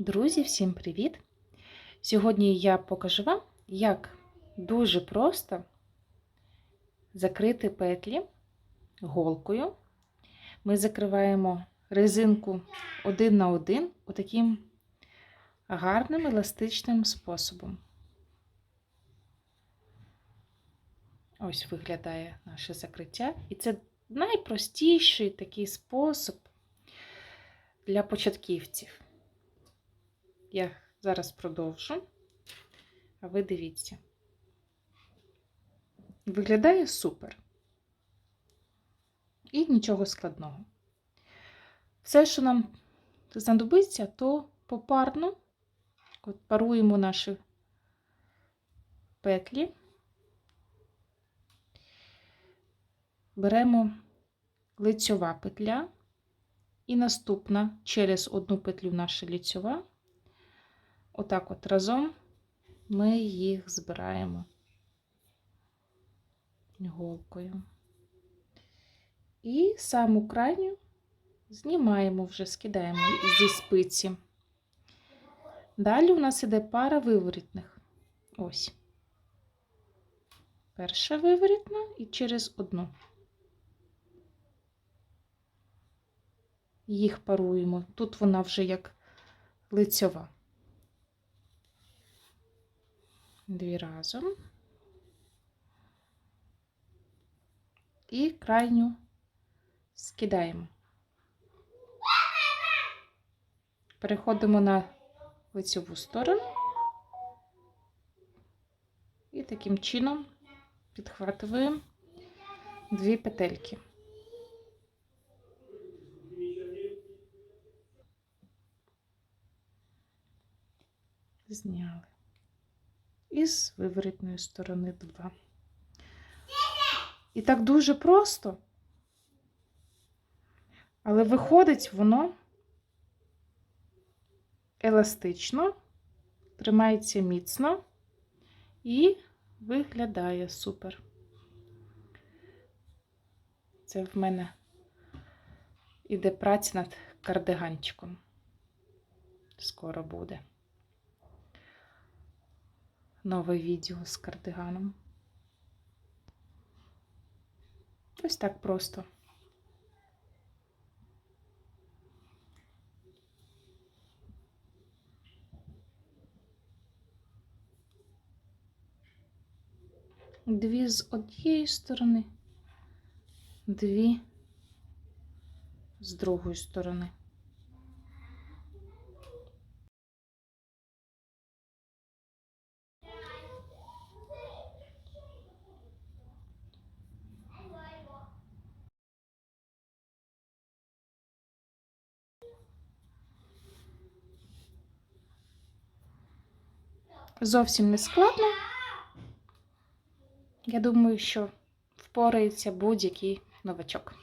Друзі, всім привіт! Сьогодні я покажу вам, як дуже просто закрити петлі голкою. Ми закриваємо резинку один на один отаким гарним еластичним способом. Ось виглядає наше закриття. І це найпростіший такий спосіб для початківців. Я зараз продовжу, а ви дивіться. Виглядає супер. І нічого складного. Все, що нам знадобиться, то попарно от паруємо наші петлі, беремо лицьова петля, і наступна через одну петлю наша лицьова. Отак от разом ми їх збираємо голкою. І саму крайню знімаємо вже, скидаємо зі спиці. Далі у нас іде пара виворітних. Ось. Перша виворітна і через одну. Їх паруємо. Тут вона вже як лицьова. Дві разом. І крайню скидаємо. Переходимо на лицеву сторону і таким чином підхватуємо дві петельки. Зняли. І з виворітної сторони два. І так дуже просто, але виходить воно еластично, тримається міцно і виглядає супер. Це в мене іде праця над кардиганчиком. Скоро буде нове відео з кардиганом. Ось так просто. Дві з однієї сторони, дві з другої сторони. Зовсім не складно. Я думаю, що впорається будь-який новачок.